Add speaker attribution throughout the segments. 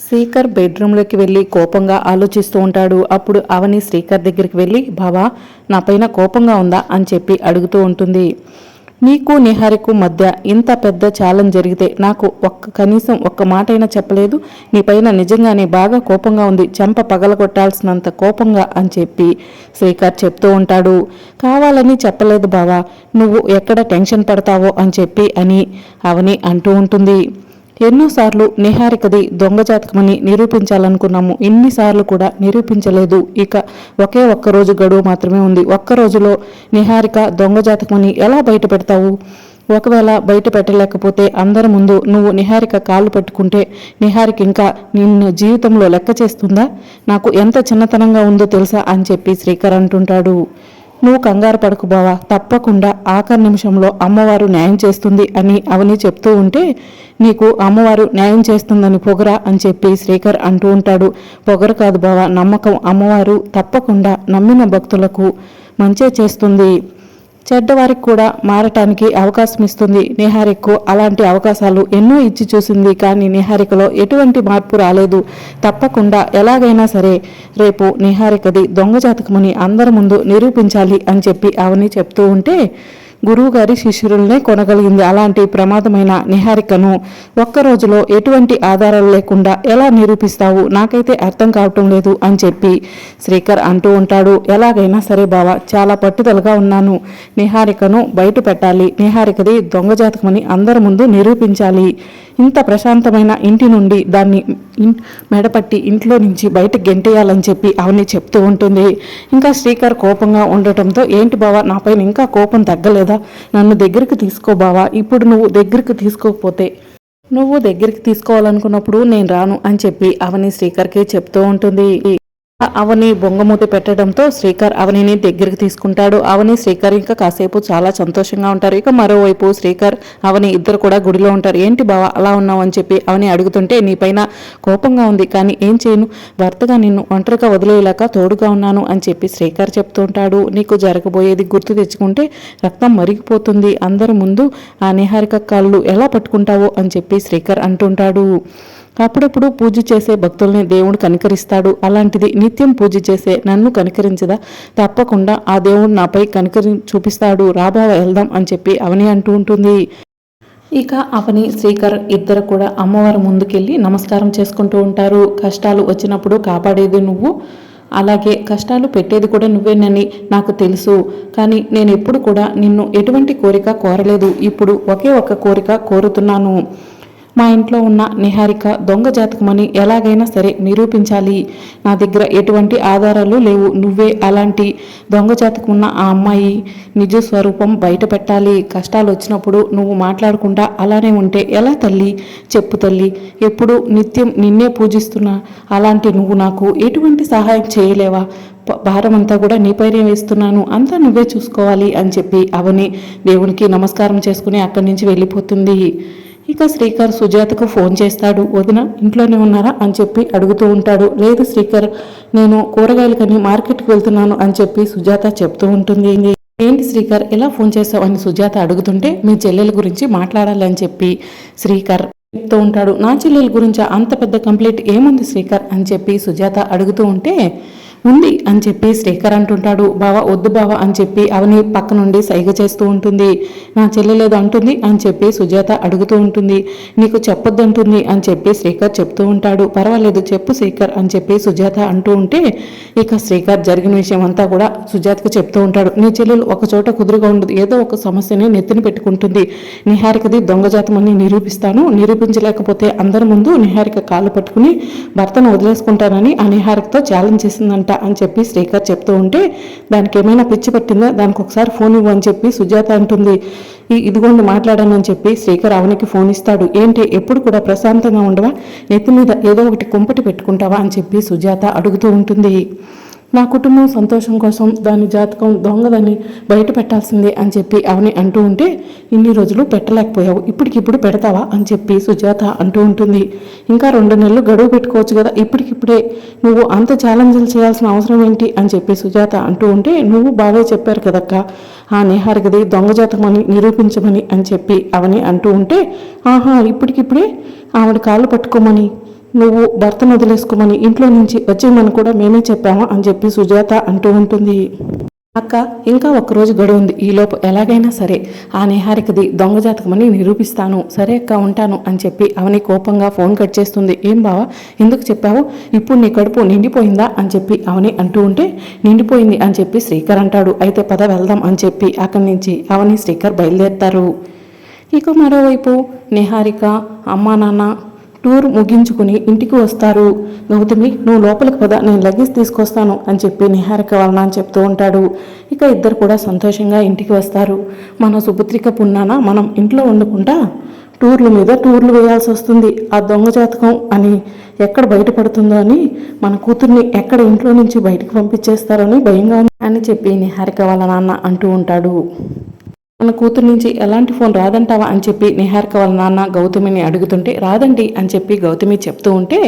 Speaker 1: శ్రీకర్ బెడ్రూమ్లోకి వెళ్ళి కోపంగా ఆలోచిస్తూ ఉంటాడు. అప్పుడు అవని శ్రీకర్ దగ్గరికి వెళ్ళి బావా నా పైన కోపంగా ఉందా? అని చెప్పి అడుగుతూ ఉంటుంది. నీకు నిహారికు మధ్య ఇంత పెద్ద ఛాలెంజ్ జరిగితే నాకు ఒక్క కనీసం ఒక్క మాట అయినా చెప్పలేదు. నీ పైన నిజంగానే బాగా కోపంగా ఉంది. చెంప పగలగొట్టాల్సినంత కోపంగా అని చెప్పి శ్రీకర్ చెప్తూ ఉంటాడు. కావాలని చెప్పలేదు బావా. నువ్వు ఎక్కడ టెన్షన్ పడతావో అని చెప్పి అని అవని అంటూ ఉంటుంది. ఎన్నోసార్లు నిహారికది దొంగ జాతకమని నిరూపించాలనుకున్నాము. ఇన్నిసార్లు కూడా నిరూపించలేదు. ఇక ఒకే ఒక్క రోజు గడువు మాత్రమే ఉంది. ఒక్క రోజులో నిహారిక దొంగ జాతకమని ఎలా బయట పెడతావు ఒకవేళ బయట పెట్టలేకపోతే అందరి ముందు నువ్వు నిహారిక కాళ్ళు పట్టుకుంటే నిహారిక ఇంకా నిన్ను జీవితంలో లెక్క చేస్తుందా? నాకు ఎంత చిన్నతనంగా ఉందో తెలుసా అని చెప్పి శ్రీకర్ అంటుంటాడు. నువ్వు కంగారు పడకు బావా తప్పకుండా ఆఖరి నిమిషంలో అమ్మవారు న్యాయం చేస్తుంది అని అవని చెప్తూ ఉంటే నీకు అమ్మవారు న్యాయం చేస్తుందని పొగరా అని చెప్పి శ్రీకర్ అంటూ ఉంటాడు. పొగరు కాదు బావా నమ్మకం అమ్మవారు తప్పకుండా నమ్మిన భక్తులకు మంచే చేస్తుంది. చెడ్డవారికి కూడా మారటానికి అవకాశం ఇస్తుంది నిహారికకు అలాంటి అవకాశాలు ఎన్నో ఇచ్చి చూసింది. కానీ నిహారికలో ఎటువంటి మార్పు రాలేదు. తప్పకుండా ఎలాగైనా సరే రేపు నిహారికది దొంగ జాతకమని అందరి ముందు నిరూపించాలి అని చెప్పి అవని చెప్తూ ఉంటే గురువుగారి శిష్యులనే కొనగలిగింది. అలాంటి ప్రమాదమైన నిహారికను ఒక్క రోజులో ఎటువంటి ఆధారాలు లేకుండా ఎలా నిరూపిస్తావు? నాకైతే అర్థం కావటం లేదు అని చెప్పి శ్రీకర్ అంటూ ఉంటాడు. ఎలాగైనా సరే బావా చాలా పట్టుదలగా ఉన్నాను. నిహారికను బయట పెట్టాలి నిహారికది దొంగ జాతకమని అందరి ముందు నిరూపించాలి. ఇంత ప్రశాంతమైన ఇంటి నుండి దాన్ని మెడపట్టి ఇంట్లో నుంచి బయటకు గెంటేయాలని చెప్పి అవని చెప్తూ ఉంటుంది. ఇంకా శ్రీకర్ కోపంగా ఉండటంతో ఏంటి బావా నాపైన ఇంకా కోపం తగ్గలేదా? నన్ను దగ్గరికి తీసుకో బావా ఇప్పుడు నువ్వు దగ్గరికి తీసుకోకపోతే నువ్వు దగ్గరికి తీసుకోవాలనుకున్నప్పుడు నేను రాను అని చెప్పి అవని శ్రీకర్కి చెప్తూ ఉంటుంది. అవని బొంగమూట పెట్టడంతో శ్రీకర్ అవనిని దగ్గరికి తీసుకుంటాడు. అవని శ్రీకర్ ఇంకా కాసేపు చాలా సంతోషంగా ఉంటారు. ఇక మరోవైపు శ్రీకర్ అవని ఇద్దరు కూడా గుడిలో ఉంటారు. ఏంటి బావా అలా ఉన్నావు అని చెప్పి అవని అడుగుతుంటే నీపైన కోపంగా ఉంది కానీ ఏం చేయను? భర్తగా నిన్ను ఒంటరిగా వదిలేయలేక తోడుగా ఉన్నాను అని చెప్పి శ్రీకర్ చెప్తుంటాడు నీకు జరగబోయేది గుర్తు తెచ్చుకుంటే రక్తం మరిగిపోతుంది. అందరి ముందు ఆ నిహారిక కాళ్ళు ఎలా పట్టుకుంటావో అని చెప్పి శ్రీకర్ అంటుంటాడు. అప్పుడప్పుడు పూజ చేసే భక్తుల్ని దేవుడు కనికరిస్తాడు. అలాంటిది నిత్యం పూజ చేసే నన్ను కనికరించదా? తప్పకుండా ఆ దేవుడు నాపై కనికరి చూపిస్తాడు. రాబావ వెళ్దాం అని చెప్పి అవని అంటూ ఉంటుంది. ఇక అవని శ్రీకర్ ఇద్దరు కూడా అమ్మవారి ముందుకెళ్ళి నమస్కారం చేసుకుంటూ ఉంటారు. కష్టాలు వచ్చినప్పుడు కాపాడేది నువ్వు. అలాగే కష్టాలు పెట్టేది కూడా నువ్వేనని నాకు తెలుసు. కానీ నేను ఎప్పుడు కూడా నిన్ను ఎటువంటి కోరిక కోరలేదు. ఇప్పుడు ఒకే ఒక కోరిక కోరుతున్నాను. మా ఇంట్లో ఉన్న నిహారిక దొంగ జాతకమని ఎలాగైనా సరే నిరూపించాలి. నా దగ్గర ఎటువంటి ఆధారాలు లేవు. నువ్వే అలాంటి దొంగ జాతకం ఉన్న ఆ అమ్మాయి నిజ స్వరూపం బయట పెట్టాలి. కష్టాలు వచ్చినప్పుడు నువ్వు మాట్లాడకుండా అలానే ఉంటే ఎలా తల్లి? చెప్పు తల్లి. ఎప్పుడు నిత్యం నిన్నే పూజిస్తున్నా. అలాంటి నువ్వు నాకు ఎటువంటి సహాయం చేయలేవా? భారం అంతా కూడా నీపైనే వేస్తున్నాను. అంతా నువ్వే చూసుకోవాలి అని చెప్పి అవని దేవునికి నమస్కారం చేసుకుని అక్కడి నుంచి వెళ్ళిపోతుంది. ఇక శ్రీకర్ సుజాతకు ఫోన్ చేస్తాడు. వదిన ఇంట్లోనే ఉన్నారా? అని చెప్పి అడుగుతూ ఉంటాడు. లేదు శ్రీకర్ నేను కూరగాయలకని మార్కెట్కి వెళ్తున్నాను అని చెప్పి సుజాత చెప్తూ ఉంటుంది. ఏంటి శ్రీకర్ ఎలా ఫోన్ చేసావు అని సుజాత అడుగుతుంటే మీ చెల్లెల గురించి మాట్లాడాలని చెప్పి శ్రీకర్ చెప్తూ ఉంటాడు. నా చెల్లెల గురించి? అంత పెద్ద కంప్లైంట్ ఏముంది శ్రీకర్? అని చెప్పి సుజాత అడుగుతూ ఉంటే ఉంది అని చెప్పి శ్రీకర్ అంటుంటాడు. బావ వద్దు బావ అని చెప్పి అవని పక్క నుండి సైగ చేస్తూ ఉంటుంది. నా చెల్లెలేదు అంటుంది అని చెప్పి సుజాత అడుగుతూ ఉంటుంది. నీకు చెప్పొద్దంటుంది అని చెప్పి శ్రీకర్ చెప్తూ ఉంటాడు. పర్వాలేదు చెప్పు శ్రీకర్ అని చెప్పి సుజాత అంటూ ఉంటే ఇక శ్రీకర్ జరిగిన విషయం అంతా కూడా సుజాతకు చెప్తూ ఉంటాడు. నీ చెల్లెలు ఒక చోట కుదురుగా ఉండదు. ఏదో ఒక సమస్యని నెత్తిన పెట్టుకుంటుంది. నిహారికది దొంగజాతం అని నిరూపిస్తాను. నిరూపించలేకపోతే అందరి ముందు నిహారిక కాళ్ళు పట్టుకుని భర్తను వదిలేసుకుంటానని ఆ నిహారికతో ఛాలెంజ్ చేసిందంట. అని చెప్పి శ్రీకర్ చెప్తూ ఉంటే దానికి ఏమైనా పిచ్చి పట్టిందా? దానికి ఒకసారి ఫోన్ ఇవ్వు అని చెప్పి సుజాత అంటుంది. ఈ ఇదిగోండి మాట్లాడానని చెప్పి శ్రీకర్ అవనికి ఫోన్ ఇస్తాడు. ఏంటి? ఎప్పుడు కూడా ప్రశాంతంగా ఉండవా? నెత్తి మీద ఏదో ఒకటి కుంపటి పెట్టుకుంటావా? అని చెప్పి సుజాత అడుగుతూ ఉంటుంది. నా కుటుంబం సంతోషం కోసం దాని జాతకం దొంగదని బయట పెట్టాల్సిందే అని చెప్పి అవని అంటూ ఉంటే ఇన్ని రోజులు పెట్టలేకపోయావు ఇప్పటికిప్పుడు పెడతావా అని చెప్పి సుజాత అంటూ ఉంటుంది. ఇంకా రెండు నెలలు గడువు పెట్టుకోవచ్చు కదా ఇప్పటికిప్పుడే నువ్వు అంత ఛాలెంజ్లు చేయాల్సిన అవసరం ఏంటి అని చెప్పి సుజాత అంటూ ఉంటే నువ్వు బాగా చెప్పారు కదక్క ఆ నేహారికది దొంగ జాతకమని నిరూపించమని అని చెప్పి అవని అంటూ ఉంటే ఆహా ఇప్పటికిప్పుడే ఆవిడ కాళ్ళు పట్టుకోమని నువ్వు భర్తను వదిలేసుకోమని ఇంట్లో నుంచి వచ్చేయమని కూడా మేమే చెప్పాము అని చెప్పి సుజాత అంటూ ఉంటుంది. అక్క ఇంకా ఒక్కరోజు గడువు ఉంది ఈలోపు ఎలాగైనా సరే ఆ నిహారికది దొంగ జాతకమని నిరూపిస్తాను. సరే అక్క ఉంటాను అని చెప్పి అవని కోపంగా ఫోన్ కట్ చేస్తుంది. ఏం బావా ఎందుకు చెప్పావు? ఇప్పుడు నీ కడుపు నిండిపోయిందా అని చెప్పి అవని అంటూ ఉంటే నిండిపోయింది అని చెప్పి శ్రీకర్ అంటాడు. అయితే పద వెళ్దాం అని చెప్పి అక్కడి నుంచి అవని శ్రీకర్ బయలుదేరుతారు. ఇక మరోవైపు నిహారిక అమ్మా నాన్న టూర్ ముగించుకుని ఇంటికి వస్తారు. గౌతమి నువ్వు లోపలికి పద నేను లగేజ్ తీసుకొస్తాను అని చెప్పి నిహారిక వలన అని చెప్తూ ఉంటాడు. ఇక ఇద్దరు కూడా సంతోషంగా ఇంటికి వస్తారు. మన సుపుత్రిక పున్నాన? మనం ఇంట్లో ఉండకుండా టూర్ల మీద టూర్లు వేయాల్సి వస్తుంది. ఆ దొంగ జాతకం అని ఎక్కడ బయటపడుతుందో అని మన కూతుర్ని ఎక్కడ ఇంట్లో నుంచి బయటకు పంపించేస్తారని భయంగా ఉంది అని చెప్పి నిహారిక వాళ్ళ నాన్న అంటూ ఉంటాడు. మన కూతురు నుంచి ఎలాంటి ఫోన్ రాదంటావా అని చెప్పి నిహారిక వాళ్ళ నాన్న గౌతమిని అడుగుతుంటే రాదండి అని చెప్పి గౌతమి చెప్తూ ఉంటే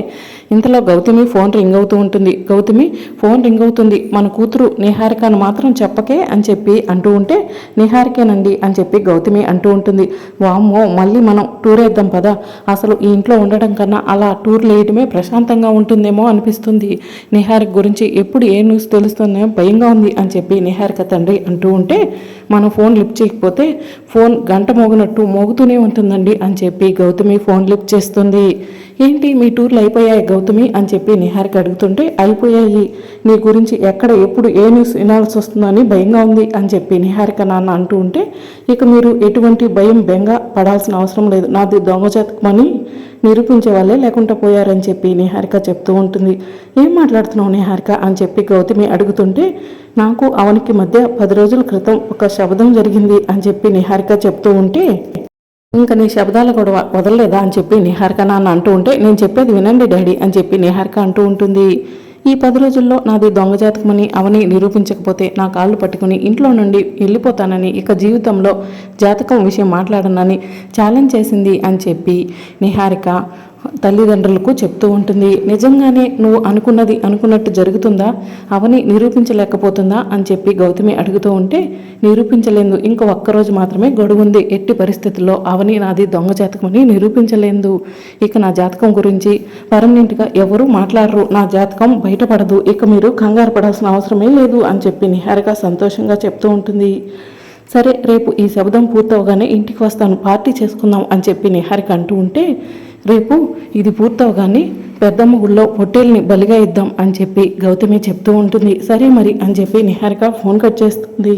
Speaker 1: ఇంతలో గౌతమి ఫోన్ రింగ్ అవుతూ ఉంటుంది. గౌతమి ఫోన్ రింగ్ అవుతుంది. మన కూతురు నిహారికను మాత్రం చెప్పకే అని చెప్పి అంటూ ఉంటే నిహారికేనండి అని చెప్పి గౌతమి అంటూ ఉంటుంది. వామ్మో మళ్ళీ మనం టూర్ వేద్దాం పదా. అసలు ఈ ఇంట్లో ఉండడం కన్నా అలా టూర్లు వేయడమే ప్రశాంతంగా ఉంటుందేమో అనిపిస్తుంది. నిహారిక గురించి ఎప్పుడు ఏ న్యూస్ తెలుస్తుందో భయంగా ఉంది అని చెప్పి నిహారిక తండ్రి అంటూ ఉంటే మనం ఫోన్ లిఫ్ట్ చేయకపోతే ఫోన్ గంట మోగినట్టు మోగుతూనే ఉంటుందండి అని చెప్పి గౌతమి ఫోన్ లిఫ్ట్ చేస్తుంది. ఏంటి మీ టూర్లు అయిపోయాయి గౌతమి అని చెప్పి నిహారిక అడుగుతుంటే అయిపోయాయి. నీ గురించి ఎక్కడ ఎప్పుడు ఏ న్యూస్ వినాల్సి వస్తుందని భయంగా ఉంది అని చెప్పి నిహారిక నాన్న అంటూ ఉంటే ఇక మీరు ఎటువంటి భయం బెంగ పడాల్సిన అవసరం లేదు. నాది దొంగజాతకమని నిరూపించే వాళ్ళే లేకుండా పోయారని చెప్పి నిహారిక చెప్తూ ఉంటుంది. ఏం మాట్లాడుతున్నావు నిహారిక? అని చెప్పి గౌతమి అడుగుతుంటే నాకు అవనికి మధ్య పది రోజుల క్రితం ఒక శబ్దం జరిగింది అని చెప్పి నిహారిక చెప్తూ ఉంటే ఇంకా నీ శబ్దాల గొడవ వదలలేదా? అని చెప్పి నిహారిక నాన్న అంటూ ఉంటే నేను చెప్పేది వినండి డాడీ అని చెప్పి నిహారిక అంటూ ఉంటుంది. ఈ పది రోజుల్లో నాది దొంగ జాతకమని అవని నిరూపించకపోతే నా కాళ్ళు పట్టుకుని ఇంట్లో నుండి వెళ్ళిపోతానని ఇక జీవితంలో జాతకం విషయం మాట్లాడనని ఛాలెంజ్ చేసింది అని చెప్పి నిహారిక తల్లిదండ్రులకు చెప్తూ ఉంటుంది. నిజంగానే నువ్వు అనుకున్నది అనుకున్నట్టు జరుగుతుందా? అవని నిరూపించలేకపోతుందా? అని చెప్పి గౌతమి అడుగుతూ ఉంటే నిరూపించలేదు. ఇంక ఒక్కరోజు మాత్రమే గడువుంది. ఎట్టి పరిస్థితుల్లో అవని నాది దొంగ జాతకమని నిరూపించలేదు. ఇక నా జాతకం గురించి పర్మనెంట్గా ఎవరు మాట్లాడరు. నా జాతకం బయటపడదు. ఇక మీరు కంగారు పడాల్సిన అవసరమే లేదు. అని చెప్పి నిహారిక సంతోషంగా చెప్తూ ఉంటుంది. సరే రేపు ఈ శబ్దం పూర్తవగానే ఇంటికి వస్తాను. పార్టీ చేసుకుందాం. అని చెప్పి నిహారిక అంటూ ఉంటే రేపు ఇది పూర్తవగానే పెద్దమ్మ గుళ్ళో పొట్టేల్ని బలిగా ఇద్దాం అని చెప్పి గౌతమి చెప్తూ ఉంటుంది. సరే మరి అని చెప్పి నిహారిక ఫోన్ కట్ చేస్తుంది.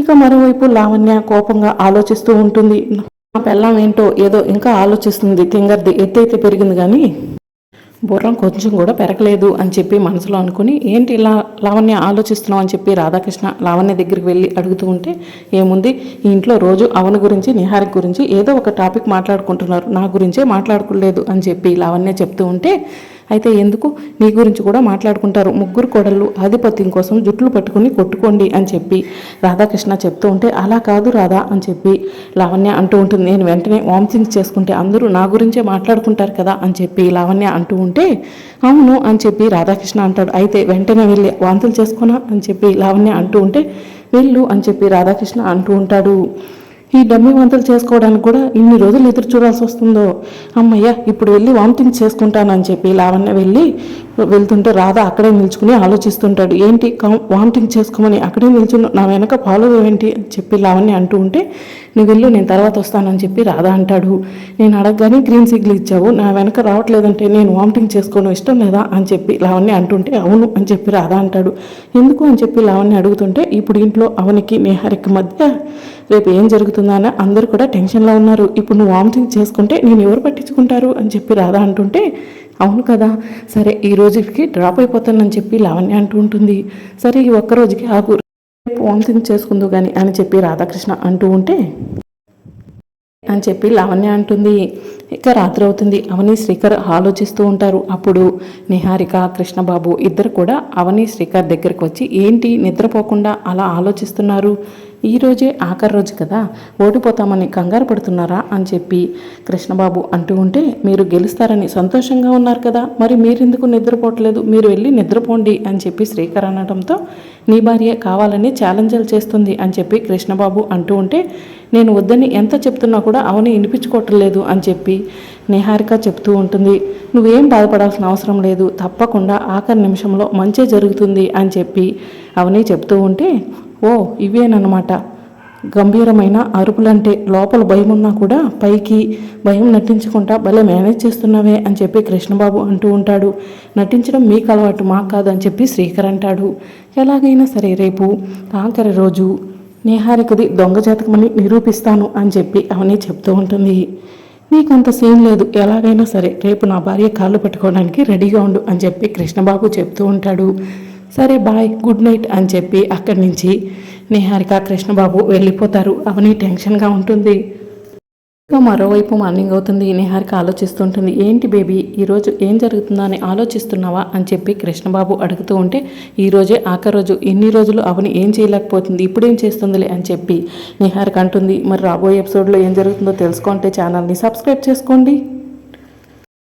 Speaker 1: ఇక మరోవైపు లావణ్య కోపంగా ఆలోచిస్తూ ఉంటుంది. నా పెళ్ళం ఏంటో ఏదో ఇంకా ఆలోచిస్తుంది. తింగర్ది ఎత్తైతే పెరిగింది కానీ బుర్రం కొంచెం కూడా పెరగలేదు అని చెప్పి మనసులో అనుకుని ఏంటి ఇలా లావణ్య ఆలోచిస్తున్నావు? అని చెప్పి రాధాకృష్ణ లావణ్య దగ్గరికి వెళ్ళి అడుగుతూ ఉంటే ఏముంది? ఈ ఇంట్లో రోజు అవని గురించి నిహారిక గురించి ఏదో ఒక టాపిక్ మాట్లాడుకుంటున్నారు. నా గురించే మాట్లాడుకోలేదు. అని చెప్పి లావణ్య చెప్తూ ఉంటే అయితే ఎందుకు? నీ గురించి కూడా మాట్లాడుకుంటారు. ముగ్గురు కోడళ్ళు ఆధిపత్యం కోసం జుట్లు పట్టుకుని కొట్టుకోండి అని చెప్పి. రాధాకృష్ణ చెప్తూ ఉంటే అలా కాదు రాధా అని చెప్పి లావణ్య అంటూ ఉంటుంది. నేను వెంటనే వామిటింగ్ చేసుకుంటే అందరూ నా గురించే మాట్లాడుకుంటారు కదా అని చెప్పి లావణ్య అంటూ ఉంటే అవును అని చెప్పి రాధాకృష్ణ అంటాడు. అయితే వెంటనే వెళ్ళి వాంతులు చేసుకున్నా అని చెప్పి లావణ్య అంటూ ఉంటే వెళ్ళు అని చెప్పి రాధాకృష్ణ అంటూ ఉంటాడు. ఈ డమ్మి వంతులు చేసుకోవడానికి కూడా ఇన్ని రోజులు ఎదురు చూడాల్సి వస్తుందో? అమ్మయ్య ఇప్పుడు వెళ్ళి వామిటింగ్ చేసుకుంటానని చెప్పి లావణ్య వెళ్ళి వెళ్తుంటే రాధ అక్కడే నిల్చుకుని ఆలోచిస్తుంటాడు. ఏంటి వామిటింగ్ చేసుకోమని అక్కడే నిల్చుని నా వెనక ఫాలో ఏంటి అని చెప్పి లావణ్య అంటూ ఉంటే నువ్వు వెళ్ళు నేను తర్వాత వస్తానని చెప్పి రాధ అంటాడు. నేను అడగగానే గ్రీన్ సిగ్నల్ ఇచ్చావు నా వెనక రావట్లేదంటే నేను వామిటింగ్ చేసుకోవడం ఇష్టం లేదా అని చెప్పి లావణ్య అంటుంటే అవును అని చెప్పి రాధ అంటాడు. ఎందుకు అని చెప్పి లావణ్య అడుగుతుంటే ఇప్పుడు ఇంట్లో అవనికి నేహరికి మధ్య రేపు ఏం జరుగుతుందా అని అందరూ కూడా టెన్షన్లో ఉన్నారు. ఇప్పుడు నువ్వు వామిటింగ్ చేసుకుంటే నేను ఎవరు పట్టించుకుంటారు అని చెప్పి రాధా అంటుంటే అవును కదా సరే ఈ రోజుకి డ్రాప్ అయిపోతానని చెప్పి లావణ్య అంటూ ఉంటుంది. సరే ఈ ఒక్క రోజుకి ఆగు రేపు వామిటింగ్ చేసుకుందు కానీ అని చెప్పి రాధాకృష్ణ అంటూ ఉంటే అని చెప్పి లావణ్య అంటుంది. ఇక రాత్రి అవుతుంది. అవని శ్రీకర్ ఆలోచిస్తూ ఉంటారు. అప్పుడు నిహారిక కృష్ణబాబు ఇద్దరు కూడా అవని శ్రీకర్ దగ్గరికి వచ్చి ఏంటి నిద్రపోకుండా అలా ఆలోచిస్తున్నారు? ఈ రోజే ఆఖరి రోజు కదా? ఓడిపోతామని కంగారు పడుతున్నారా అని చెప్పి కృష్ణబాబు అంటూ ఉంటే మీరు గెలుస్తారని సంతోషంగా ఉన్నారు కదా? మరి మీరెందుకు నిద్రపోవట్లేదు? మీరు వెళ్ళి నిద్రపోండి అని చెప్పి శ్రీకర్ అనడంతో నీ భార్య కావాలని ఛాలెంజలు చేస్తుంది అని చెప్పి కృష్ణబాబు అంటూ ఉంటే నేను వద్దని ఎంత చెప్తున్నా కూడా అవని వినిపించుకోవటం లేదు అని చెప్పి నిహారిక చెప్తూ ఉంటుంది. నువ్వేం బాధపడాల్సిన అవసరం లేదు. తప్పకుండా ఆఖరి నిమిషంలో మంచి జరుగుతుంది అని చెప్పి అవని చెప్తూ ఉంటే ఓ ఇవేనమాట గంభీరమైన అరుపులంటే లోపల భయం ఉన్నా కూడా పైకి భయం నటించకుండా భలే మేనేజ్ చేస్తున్నావే అని చెప్పి కృష్ణబాబు అంటూ ఉంటాడు. నటించడం మీకు అలవాటు మాకు కాదు అని చెప్పి శ్రీకర్ అంటాడు. ఎలాగైనా సరే రేపు ఆఖరి రోజు నేహారికది దొంగ జాతకమని నిరూపిస్తాను అని చెప్పి అవని చెప్తూ ఉంటుంది. నీకంత సీన్ లేదు ఎలాగైనా సరే రేపు నా భార్య కాళ్ళు పట్టుకోవడానికి రెడీగా ఉండు అని చెప్పి కృష్ణబాబు చెప్తూ ఉంటాడు. సరే బాయ్ గుడ్ నైట్ అని చెప్పి అక్కడి నుంచి నిహారిక కృష్ణబాబు వెళ్ళిపోతారు. అవని టెన్షన్గా ఉంటుంది. ఇంకా మరోవైపు మార్నింగ్ అవుతుంది. నిహారిక ఆలోచిస్తుంటుంది. ఏంటి బేబీ ఈరోజు ఏం జరుగుతుందా అని ఆలోచిస్తున్నావా అని చెప్పి కృష్ణబాబు అడుగుతూ ఉంటే ఈరోజే రోజే ఆఖరి రోజు. ఇన్ని రోజులు అవని ఏం చేయలేకపోతుంది. ఇప్పుడేం చేస్తుందిలే అని చెప్పి నిహారిక అంటుంది. మరి రాబోయే ఎపిసోడ్లో ఏం జరుగుతుందో తెలుసుకుంటే ఛానల్ని సబ్స్క్రైబ్ చేసుకోండి.